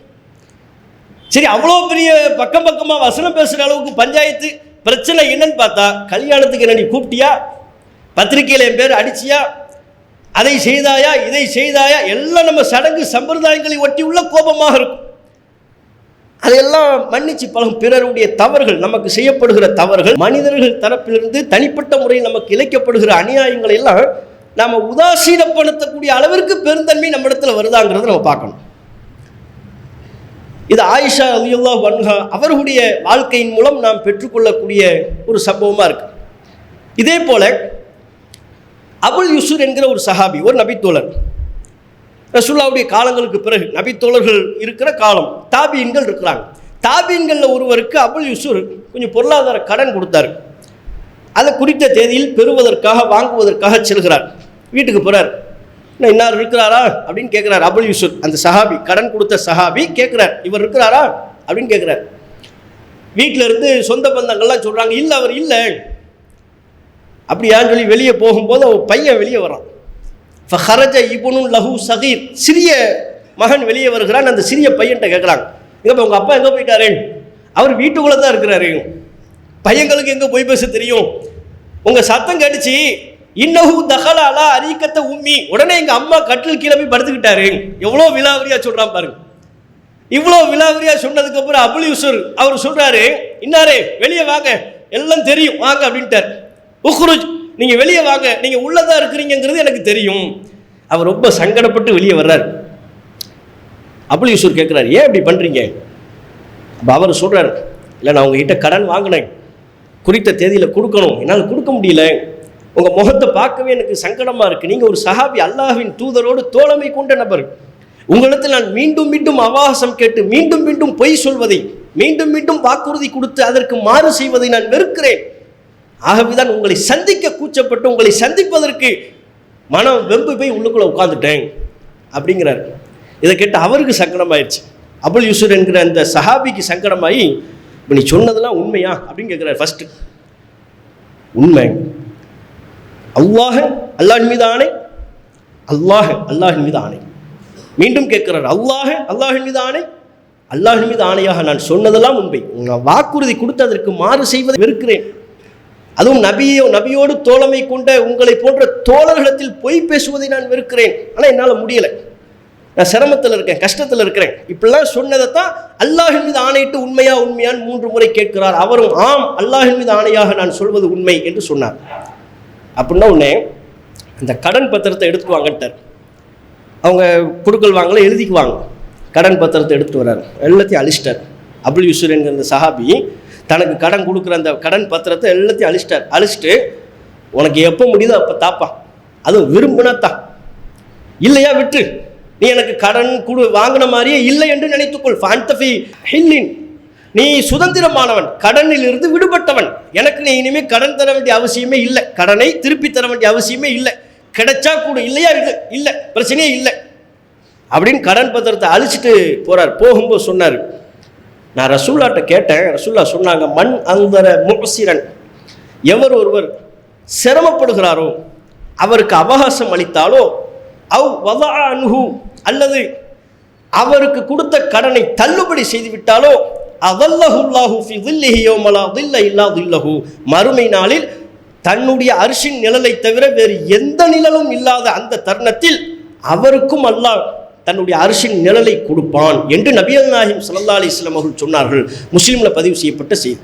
சரி அவ்வளோ பெரிய பக்கம் பக்கமாக வசனம் பேசுகிற அளவுக்கு பஞ்சாயத்து பிரச்சனை என்னன்னு பார்த்தா கல்யாணத்துக்கு என்ன நீ கூப்பிட்டியா? பத்திரிக்கையில் என் பேர் அடிச்சியா? அதை செய்தாயா? இதை செய்தாயா? எல்லாம் நம்ம சடங்கு சம்பிரதாயங்களை ஒட்டி உள்ள கோபமாக இருக்கும். அதையெல்லாம் மன்னிச்சு பழகும் பிறருடைய தவறுகள் நமக்கு செய்யப்படுகிற தவறுகள் மனிதர்கள் தரப்பிலிருந்து தனிப்பட்ட முறையில் நமக்கு இழைக்கப்படுகிற அநியாயங்களை எல்லாம் நாம் உதாசீனப்படுத்தக்கூடிய அளவிற்கு பெருந்தன்மை நம்ம இடத்துல வருதாங்கிறத நம்ம பார்க்கணும். இது ஆயிஷா அலியுல்லா வன்ஹா அவர்களுடைய வாழ்க்கையின் மூலம் நாம் பெற்றுக்கொள்ளக்கூடிய ஒரு சம்பவமாக இருக்கு. இதே போல அபுல் யுசுர் என்கிற ஒரு சஹாபி ஒரு நபித்தோழர். ரசுல்லாவுடைய காலங்களுக்கு பிறகு நபித்தோழர்கள் இருக்கிற காலம் தாபீன்கள் இருக்கிறாங்க. தாபீன்களில் ஒருவருக்கு அபுல் யூசுர் கொஞ்சம் பொருளாதார கடன் கொடுத்தாரு. அதை குறித்த தேதியில் பெறுவதற்காக வாங்குவதற்காக செல்கிறார். வீட்டுக்கு போகிறார் இன்னும் இன்னார் இருக்கிறாரா? அப்படின்னு கேட்குறாரு. அபுல் யூசுப் அந்த சஹாபி கடன் கொடுத்த சஹாபி கேட்குறார். இவர் இருக்கிறாரா? அப்படின்னு கேட்குறார். வீட்டில் இருந்து சொந்த பந்தங்கள்லாம் சொல்கிறாங்க இல்லை அவர் இல்லை. அப்படியான்னு சொல்லி வெளியே போகும்போது அவர் பையன் வெளியே வரான். ஃபஹரஜ இபுனு லஹு சகீர். சிறிய மகன் வெளியே வருகிறான். அந்த சிறிய பையன்கிட்ட கேட்குறாங்க. எங்கப்பா உங்கள் அப்பா எங்கே போயிட்டாரு? அவர் வீட்டுக்குள்ளே தான் இருக்கிறாரு. பையங்களுக்கு எங்கே போய் பேச தெரியும்? உங்கள் சத்தம் கடிச்சு இன்னஹு தகலாலா அரிக்கத்த உம்மி. உடனே எங்கள் அம்மா கட்டில் கீழே போய் படுத்துக்கிட்டாரு. எவ்வளோ விலாவரியாக சொல்கிறான் பாருங்க. இவ்வளோ விலாவரியாக சொன்னதுக்கப்புறம் அபுல் யூசர் அவர் சொல்கிறாரு இன்னாரே வெளியே வாங்க. எல்லாம் தெரியும். வாங்க அப்படின்ட்டார். உஹ்ருஜ் நீங்கள் வெளியே வாங்க. நீங்கள் உள்ளதா இருக்கிறீங்கிறது எனக்கு தெரியும். அவர் ரொம்ப சங்கடப்பட்டு வெளியே வர்றார். அபுல் யூசூர் கேட்குறாரு ஏன் இப்படி பண்ணுறீங்க அப்போ அவர் சொல்கிறார் இல்லை நான் உங்ககிட்ட கடன் வாங்கினேன். குறித்த தேதியில் கொடுக்கணும். என்னால் கொடுக்க முடியல. உங்கள் முகத்தை பார்க்கவே எனக்கு சங்கடமாக இருக்குது நீங்கள் ஒரு சஹாபி அல்லாஹின் தூதரோடு தோழமை கொண்ட நபர். உங்களிடத்தில் நான் மீண்டும் மீண்டும் அவகாசம் கேட்டு மீண்டும் மீண்டும் பொய் சொல்வதை மீண்டும் மீண்டும் வாக்குறுதி கொடுத்து அதற்கு மாறு செய்வதை நான் வெறுக்கிறேன். ஆகவேதான் உங்களை சந்திக்க கூச்சப்பட்டு உங்களை சந்திப்பதற்கு மனம் வெம்பு போய் உள்ளுக்குள்ளே உட்காந்துட்டேன் அப்படிங்கிறார். இதை கேட்டு அவருக்கு சங்கடமாயிடுச்சு அபுல் யூசுர் என்கிற அந்த சஹாபிக்கு சங்கடமாகி இப்போ நீ சொன்னதெல்லாம் உண்மையா? அப்படின்னு கேட்குறாரு ஃபஸ்ட்டு உண்மை. அல்லாஹ அல்லாஹின் மீது ஆணை. அல்லாஹ் அல்லாஹின் மீது ஆணை. மீண்டும் கேட்கிறார் அல்லாஹ அல்லாஹின் மீது ஆணை. அல்லாஹின் மீது ஆணையாக நான் சொன்னதெல்லாம் உண்மை. நான் வாக்குறுதி கொடுத்து அதற்கு மாறு செய்வதை வெறுக்கிறேன். அதுவும் நபியோ நபியோடு தோழமை கொண்ட உங்களை போன்ற தோழர்களிடத்தில் பொய் பேசுவதை நான் வெறுக்கிறேன். ஆனால் என்னால் முடியலை. நான் சிரமத்தில் இருக்கேன் கஷ்டத்தில் இருக்கிறேன். இப்படிலாம் சொன்னதை தான் அல்லாஹின் மீது ஆணையிட்டு உண்மையா உண்மையான்னு மூன்று முறை கேட்கிறார். அவரும் ஆம் அல்லாஹின் மீது ஆணையாக நான் சொல்வது உண்மை என்று சொன்னார். அப்படின்னா உடனே இந்த கடன் பத்திரத்தை எடுத்துக்குவாங்கன்ட்டார் அவங்க கொடுக்கல் வாங்கல எழுதிக்குவாங்க. கடன் பத்திரத்தை எடுத்துட்டு வர்றாரு. எல்லாத்தையும் அழிச்சிட்டார். அபுல் யூசுர் என்கிற அந்த சஹாபி தனக்கு கடன் கொடுக்குற அந்த கடன் பத்திரத்தை எல்லாத்தையும் அழிச்சிட்டார். அழிச்சிட்டு உனக்கு எப்போ முடியுதோ அப்போ தாப்பா. அதுவும் விரும்பினா தான் இல்லையா விட்டு? நீ எனக்கு கடன் கொடு வாங்கின மாதிரியே இல்லை என்று நினைத்துக்கொள். ஃபான்தஃபி ஹில்லின். நீ சுதந்திரமானவன் கடனில் இருந்து விடுபட்டவன். எனக்கு நீ இனிமேல் கடன் தர வேண்டிய அவசியமே இல்லை. கடனை திருப்பி தர வேண்டிய அவசியமே இல்லை. கிடைச்சா கூட இல்லையா இல்லை இல்லை. பிரச்சனையே இல்லை. அப்படின்னு கடன் பத்திரத்தை அழிச்சிட்டு போறார். போகும்போது சொன்னார் நான் ரசூல்லாட்ட கேட்டேன். ரசூல்லா சொன்னாங்க மண் அந்தர முகசிரன். எவர் ஒருவர் சிரமப்படுகிறாரோ அவருக்கு அவகாசம் அளித்தாலோ அவ் வதா அன்ஹு அல்லது அவருக்கு கொடுத்த கடனை தள்ளுபடி செய்து விட்டாலோ அதல்லஹுல்லாஹு ஃபி தில்லிஹி யௌமலா தில்ல இல்லா தில்லஹு. மறுமை நாளில் தன்னுடைய அரிசின் நிழலை தவிர வேறு எந்த நிழலும் இல்லாத அந்த தருணத்தில் அவருக்கும் அல்லாஹ் தன்னுடைய அரிசின் நிழலை கொடுப்பான் என்று நபியல் நாயிம் சல்லா அலி இஸ்லாம் அவர்கள் சொன்னார்கள். முஸ்லீமில் பதிவு செய்யப்பட்ட செய்தி.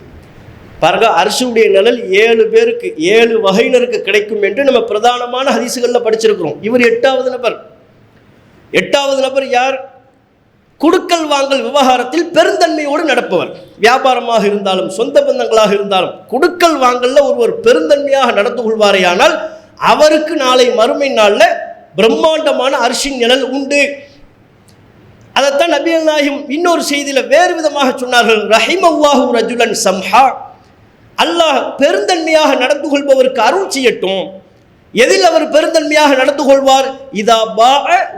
பாருங்க அரிசியுடைய நிழல் ஏழு பேருக்கு ஏழு வகையினருக்கு கிடைக்கும் என்று நம்ம பிரதானமான ஹதீசுகளில் படிச்சிருக்கிறோம். இவர் எட்டாவது நபர். எட்டாவது நபர் யார்? குடுக்கல் வாங்கல் விவகாரத்தில் பெருந்தன்மையோடு நடப்பவர். வியாபாரமாக இருந்தாலும் சொந்த பந்தங்களாக இருந்தாலும் குடுக்கல் வாங்கல்ல ஒருவர் பெருந்தன்மையாக நடந்து கொள்வாரேயானால் அவருக்கு நாளை மறுமை நாளில் பிரம்மாண்டமான அரிசின் நிழல் உண்டு. அதைத்தான் நபியல் நாயும் இன்னொரு செய்தியில் வேறு விதமாக சொன்னார்கள். ரஹிமல்லாஹு ரஜுலன் சம்ஹா. அல்லாஹ் பெருந்தன்மையாக நடந்து கொள்பவருக்கு அருள் செய்யட்டும். எதில் அவர் பெருந்தன்மையாக நடந்து கொள்வார்? இதா பா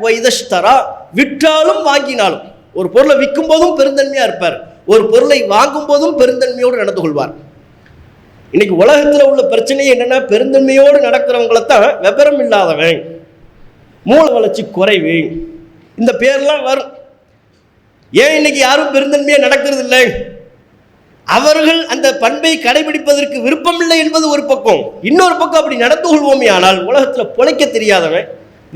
வைதஷ்தரா விற்றாலும் வாங்கினாலும். ஒரு பொருளை விற்கும் போதும் பெருந்தன்மையாக இருப்பார். ஒரு பொருளை வாங்கும் போதும் பெருந்தன்மையோடு நடந்து கொள்வார். இன்னைக்கு உலகத்தில் உள்ள பிரச்சனை என்னென்னா பெருந்தன்மையோடு நடக்கிறவங்கள தான் விவரம் இல்லாதவன் மூல வளர்ச்சி குறைவு. இந்த பேர்லாம் வரும். ஏன் இன்னைக்கு யாரும் பெருந்தன்மையாக நடக்கிறது இல்லை அவர்கள் அந்த பண்பை கடைபிடிப்பதற்கு விருப்பமில்லை என்பது ஒரு பக்கம். இன்னொரு பக்கம் அப்படி நடந்து கொள்வோமே ஆனால் உலகத்தில் பிழைக்க தெரியாதவன்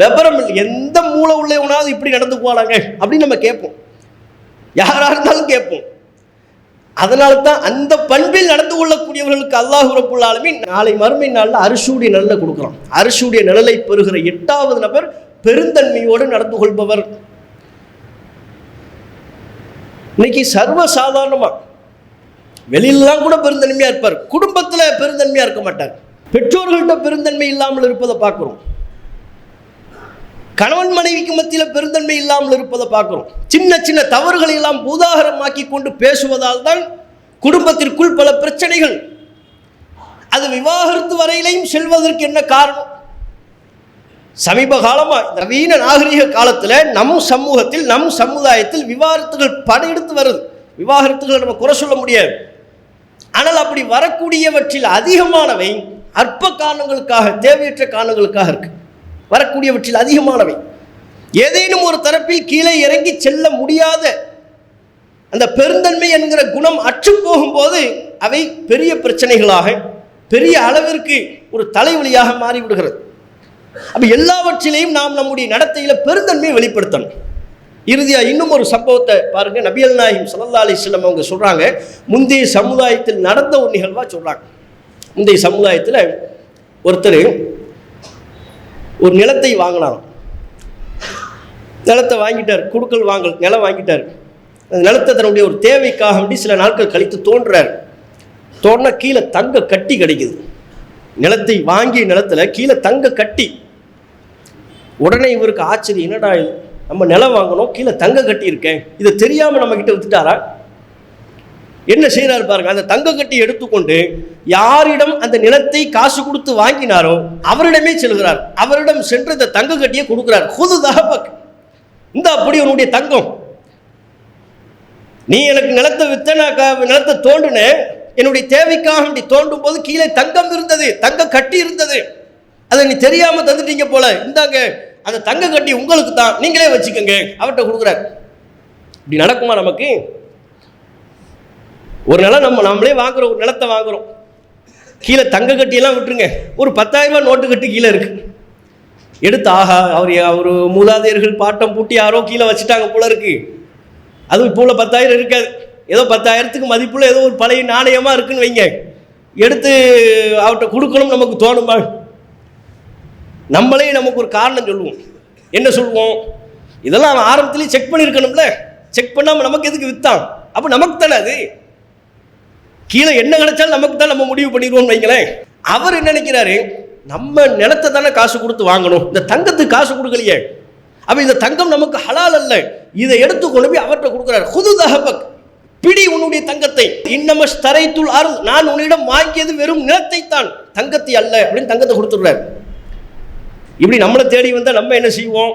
விபரம் இல்லை. எந்த மூளை உள்ளவனாவது இப்படி நடந்து போகலாங்க அப்படின்னு நம்ம கேட்போம். யாராக இருந்தாலும் கேட்போம். அதனால தான் அந்த பண்பில் நடந்து கொள்ளக்கூடியவர்களுக்கு அல்லாஹ் ரப்புல் நாளை மறுமை நாளில் அரிசியுடைய நிழலை கொடுக்குறான். அரிசியுடைய நிழலை பெறுகிற எட்டாவது நபர் பெருந்தன்மையோடு நடந்து கொள்பவர். இன்னைக்கு சர்வ சாதாரணமாக வெளியிலலாம் கூட பெருந்தன்மையாக இருப்பார். குடும்பத்தில் பெருந்தன்மையாக இருக்க மாட்டார். பெற்றோர்கள்ட்ட பெருந்தன்மை இல்லாமல் இருப்பதை பார்க்குறோம். கணவன் மனைவிக்கு மத்தியில் பெருந்தன்மை இல்லாமல் இருப்பதை பார்க்குறோம். சின்ன சின்ன தவறுகளை எல்லாம் பூதாகரமாக்கி கொண்டு பேசுவதால் தான் குடும்பத்திற்குள் பல பிரச்சனைகள். அது விவாகரத்து வரையிலையும் செல்வதற்கு என்ன காரணம்? சமீப காலமாக நவீன நாகரிக காலத்தில் நம் சமூகத்தில் நம் சமுதாயத்தில் விவாகரத்துகள் படையெடுத்து வருது. விவாகரத்துகளை நம்ம குறை சொல்ல முடியாது. ஆனால் அப்படி வரக்கூடியவற்றில் அதிகமானவை அற்ப காரணங்களுக்காக தேவையற்ற காரணங்களுக்காக இருக்குது வரக்கூடியவற்றில் அதிகமானவை. ஏதேனும் ஒரு தரப்பில் கீழே இறங்கி செல்ல முடியாத அந்த பெருந்தன்மை என்கிற குணம் அற்று போகும்போது அவை பெரிய பிரச்சனைகளாக பெரிய அளவிற்கு ஒரு தலைவலியாக மாறிவிடுகிறது. அப்போ எல்லாவற்றிலையும் நாம் நம்முடைய நடத்தையில் பெருந்தன்மையை வெளிப்படுத்தணும். இறுதியாக இன்னும் ஒரு சம்பவத்தை பாருங்க. நபியல் நாயிம் சல்லா அலிஸ்லம் அவங்க சொல்றாங்க. முந்தைய சமுதாயத்தில் நடந்த ஒரு நிகழ்வா சொல்றாங்க. முந்தைய சமுதாயத்தில் ஒருத்தர் ஒரு நிலத்தை வாங்கினாராம். நிலத்தை வாங்கிட்டார் குடுக்கல் வாங்கல் நிலம் வாங்கிட்டார். அந்த நிலத்தை தன்னுடைய ஒரு தேவைக்காக வேண்டி சில நாட்கள் கழித்து தோன்றார். தோண்டினா கீழே தங்க கட்டி கிடைக்குது. நிலத்தை வாங்கிய நிலத்துல கீழே தங்க கட்டி. உடனே இவருக்கு ஆச்சரியம் என்னடா இது? நம்ம நிலம் வாங்கணும் கீழே தங்க கட்டி இருக்கேன். இதை தெரியாமல் நம்மக்கிட்ட வித்துட்டாரா? என்ன செய்கிறார் பாருங்க அந்த தங்க கட்டி எடுத்துக்கொண்டு யாரிடம் அந்த நிலத்தை காசு கொடுத்து வாங்கினாரோ அவரிடமே செல்கிறார். அவரிடம் சென்று இந்த தங்க கட்டியை கொடுக்கிறார். ஹுது தகபக் இந்த அப்படி உன்னுடைய தங்கம். நீ எனக்கு நிலத்தை வித்த நான் நிலத்தை தோண்டுனேன் என்னுடைய தேவைக்காக அப்படி தோண்டும் போது கீழே தங்கம் இருந்தது தங்கம் கட்டி இருந்தது. அதை நீ தெரியாம தந்துட்டீங்க போல. இந்தாங்க அந்த தங்க கட்டி உங்களுக்கு தான் நீங்களே வச்சுக்கோங்க. அவர்கிட்ட கொடுக்குறாரு. இப்படி நடக்குமா நமக்கு? ஒரு நிலம் நம்ம நம்மளே வாங்குறோம் ஒரு நிலத்தை வாங்குறோம். கீழே தங்க கட்டியெல்லாம் விட்டுருங்க. ஒரு பத்தாயிரம் நோட்டு கட்டி கீழே இருக்கு. எடுத்து ஆஹா அவர் அவர் மூதாதையர்கள் பாட்டம் பூட்டி யாரோ கீழே வச்சுட்டாங்க போல இருக்கு. அதுவும் இப்போ உள்ள பத்தாயிரம் இருக்காது. ஏதோ பத்தாயிரத்துக்கு மதிப்புள்ள ஏதோ ஒரு பழைய நாணயமாக இருக்குன்னு வைங்க. எடுத்து அவர்கிட்ட கொடுக்கணும் நமக்கு தோணுமா? நம்மளே நமக்கு ஒரு காரணம் சொல்லுவோம். என்ன சொல்லுவோம்? இதெல்லாம் அவன் ஆரம்பத்துலேயே செக் பண்ணியிருக்கணும்ல. செக் பண்ணாமல் நமக்கு எதுக்கு வித்தான்? அப்போ நமக்கு தானே அது? கீழே என்ன கிடைச்சாலும் நமக்கு தான் நம்ம முடிவு பண்ணிடுவோம்னு வைங்களேன். அவர் என்ன நினைக்கிறாரு? நம்ம நிலத்தை தானே காசு கொடுத்து வாங்கணும். இந்த தங்கத்துக்கு காசு கொடுக்கலையே. அப்ப இந்த தங்கம் நமக்கு ஹலால் அல்ல. இதை எடுத்து கொண்டு போய் அவர்கிட்ட கொடுக்குறாரு. ஹுது தஹபக் பிடி உன்னுடைய தங்கத்தை. இன்னமஸ் தரைத்துள் அருள் நான் உன்னிடம் வாங்கியது வெறும் நிலத்தை தான் தங்கத்தை அல்ல அப்படின்னு தங்கத்தை கொடுத்துடுறாரு. இப்படி நம்மளை தேடி வந்தால் நம்ம என்ன செய்வோம்?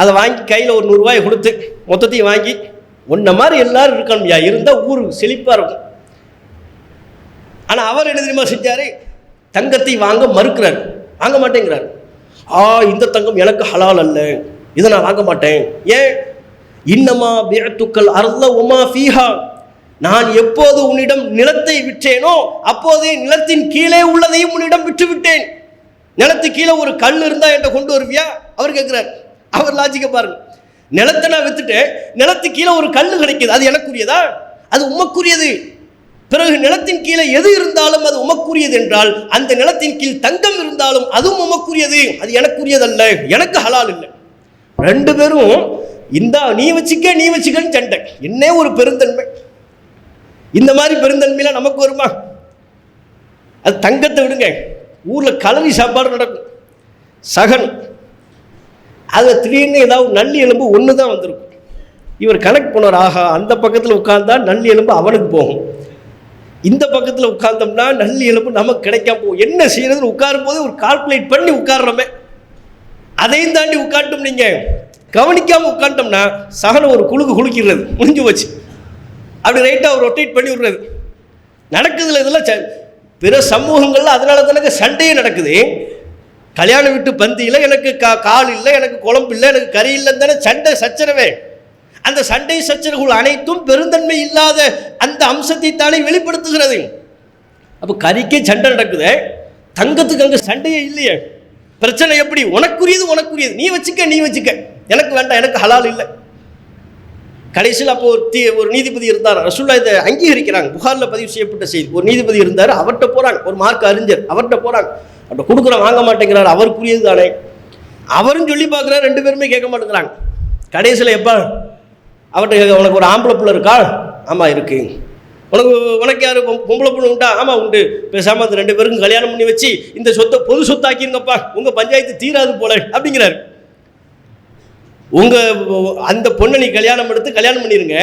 அதை வாங்கி கையில் ஒரு நூறுரூவாயை கொடுத்து மொத்தத்தையும் வாங்கி உன்ன மாதிரி எல்லாரும் இருக்கணும் யா இருந்தால் ஊர் செழிப்பாக இருக்கும். ஆனால் அவர் என்ன தெரியுமா செஞ்சார்? தங்கத்தை வாங்க மறுக்கிறார். வாங்க மாட்டேங்கிறார். ஆ இந்த தங்கம் எனக்கு ஹலால் அல்ல. இதை நான் வாங்க மாட்டேன். ஏன்? இன்னமா பேத்துக்கள் அர்ல உமா ஃபீஹா. நான் எப்போது உன்னிடம் நிலத்தை விற்றேனோ அப்போதே நிலத்தின் கீழே உள்ளதையும் உன்னிடம் விற்று விட்டேன் நிலத்து கீழே ஒரு கல் இருந்தா என்கிட்ட கொண்டு வருவியா? அவர் கேட்கிறார். அவர் லாஜிக்க பாருங்க. நிலத்தை நான் வித்துட்டேன். நிலத்து கீழே ஒரு கல் கிடைக்கிது. அது எனக்குரியதா? அது உமக்குரியது. பிறகு நிலத்தின் கீழே எது இருந்தாலும் அது உமக்குரியது என்றால் அந்த நிலத்தின் கீழ் தங்கம் இருந்தாலும் அதுவும் உமக்குரியது. அது எனக்குரியதல்ல. எனக்கு ஹலால் இல்லை. ரெண்டு பேரும் இந்தா நீ வச்சுக்க நீ வச்சுக்கன்னு சண்டை. என்ன ஒரு பெருந்தன்மை. இந்த மாதிரி பெருந்தன்மையெல்லாம் நமக்கு வருமா? அது தங்கத்தை விடுங்க. ஊரில் கலரி சாப்பாடு நடக்கும். சகன். அது திடீர்னு ஏதாவது நல்லி எலும்பு ஒன்று தான் வந்திருக்கும். இவர் கனெக்ட் பண்ணுவார் ஆஹா அந்த பக்கத்தில் உட்கார்ந்தா நல்லி எலும்பு அவனுக்கு போகும். இந்த பக்கத்தில் உட்கார்ந்தோம்னா நல்லி இழப்பு நமக்கு கிடைக்காம போகும். என்ன செய்யறதுன்னு உட்காரும் போது ஒரு கால்குலேட் பண்ணி உட்கார்றோமே. அதையும் தாண்டி உட்காட்டும் நீங்கள் கவனிக்காமல் உட்காந்துட்டோம்னா சகனம் ஒரு குழுக்கு குலுக்கிறது முடிஞ்சு போச்சு. அப்படி ரைட்டாக ரொட்டேட் பண்ணி விடுறது. நடக்குதுல இதெல்லாம் ச- பிற சமூகங்கள்ல அதனால தானே சண்டையே நடக்குது. கல்யாண விட்டு பந்தியில் எனக்கு கா கால் இல்லை எனக்கு குழம்பு இல்லை எனக்கு கறி இல்லைன்னு தானே சண்டை சச்சரவே. அந்த சண்டை சச்சரவுகள் அனைத்தும் பெருந்தன்மை இல்லாத அந்த அம்சத்தை தானே வெளிப்படுத்துகிறது. அப்போ கறிக்கே சண்டை நடக்குது? தங்கத்துக்கு அங்கே சண்டையே இல்லையே. பிரச்சனை எப்படி? உனக்குரியது உனக்குரியது. நீ வச்சுக்க நீ வச்சுக்க. எனக்கு வேண்டாம் எனக்கு ஹலால் இல்லை. கடைசியில் அப்போ ஒரு தீ ஒரு நீதிபதி இருந்தார். ரசுல்லா இதை அங்கீகரிக்கிறாங்க. புகாரில் பதிவு செய்யப்பட்ட செய்தி. ஒரு நீதிபதி இருந்தார். அவர்கிட்ட போகிறாங்க ஒரு மார்க் அறிஞர் அவர்கிட்ட போகிறாங்க அவர்கிட்ட கொடுக்குற வாங்க மாட்டேங்கிறார். அவருக்குரியது தானே. அவரும் சொல்லி பார்க்குறாரு. ரெண்டு பேருமே கேட்க மாட்டேங்கிறாங்க. கடைசியில் எப்போ அவர்கிட்ட உனக்கு ஒரு ஆம்பளை பிள்ளை இருக்கா? ஆமாம் இருக்கு. உனக்கு உனக்கு யார் பொம்பளை பிள்ளை உண்டா? ஆமாம் உண்டு. பேசாமல் அந்த ரெண்டு பேருக்கும் கல்யாணம் பண்ணி வச்சு இந்த சொத்தை பொது சொத்தாக்கிருங்கப்பா உங்கள் பஞ்சாயத்து தீராது போல. அப்படிங்கிறாரு. உங்கள் அந்த பொண்ணை நீ கல்யாணம் எடுத்து கல்யாணம் பண்ணிடுங்க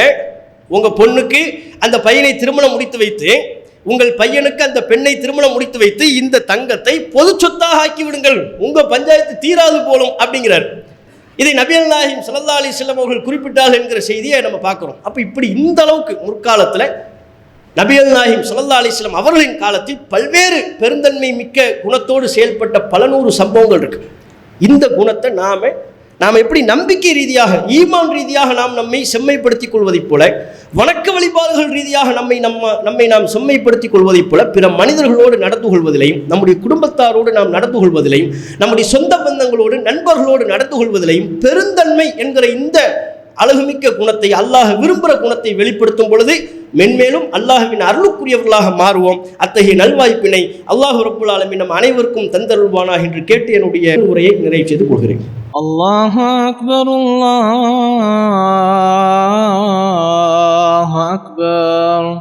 உங்கள் பொண்ணுக்கு அந்த பையனை திருமணம் முடித்து வைத்து உங்கள் பையனுக்கு அந்த பெண்ணை திருமணம் முடித்து வைத்து இந்த தங்கத்தை பொது சொத்தாக ஆக்கி விடுங்கள். உங்கள் பஞ்சாயத்து தீராது போலும். அப்படிங்கிறார். இதை நபியல் நாயகம் ஸல்லல்லாஹு அலைஹி அவர்கள் குறிப்பிட்டார்கள் என்கிற செய்தியை நம்ம பார்க்குறோம். அப்போ இப்படி இந்த அளவுக்கு முற்காலத்தில் நபியல் நாயகம் ஸல்லல்லாஹு அலிஸ்லாம் அவர்களின் காலத்தில் பல்வேறு பெருந்தன்மை மிக்க குணத்தோடு செயல்பட்ட பல நூறு சம்பவங்கள் இருக்கு. இந்த குணத்தை நாம நாம் எப்படி நம்பிக்கை ரீதியாக ஈமான் ரீதியாக நாம் நம்மை செம்மைப்படுத்திக் கொள்வதைப் போல வணக்க வழிபாடுகள் ரீதியாக நம்மை நம்ம நம்மை நாம் செம்மைப்படுத்திக் கொள்வதைப் போல பிற மனிதர்களோடு நடந்து கொள்வதிலையும் நம்முடைய குடும்பத்தாரோடு நாம் நடந்து கொள்வதிலையும் நம்முடைய சொந்த பந்தங்களோடு நண்பர்களோடு நடந்து கொள்வதிலையும் பெருந்தன்மை என்கிற இந்த அழகுமிக்க குணத்தை அல்லாஹ் விரும்புகிற குணத்தை வெளிப்படுத்தும் பொழுது மென்மேலும் அல்லாஹுவின் அருளுக்குரியவர்களாக மாறுவோம். அத்தகைய நல்வாய்ப்பினை அல்லாஹ் ரப்புல் ஆலமின் நம் அனைவருக்கும் தந்தருள்வானா என்று கேட்டு என்னுடைய உரையை நிறைவு செய்து கொள்கிறேன். அல்லாஹ் அக்பர் அல்லாஹ் அக்பர்.